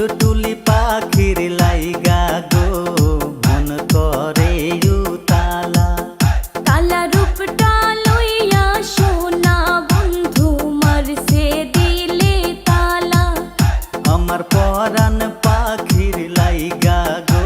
টুলটুলি পাখির লাইগা গো মন করে উতালা। কালা রূপটা লইয়া সোনা বন্ধু মারছে দিলে তালা। আমার পরাণ পাখির লাইগা গো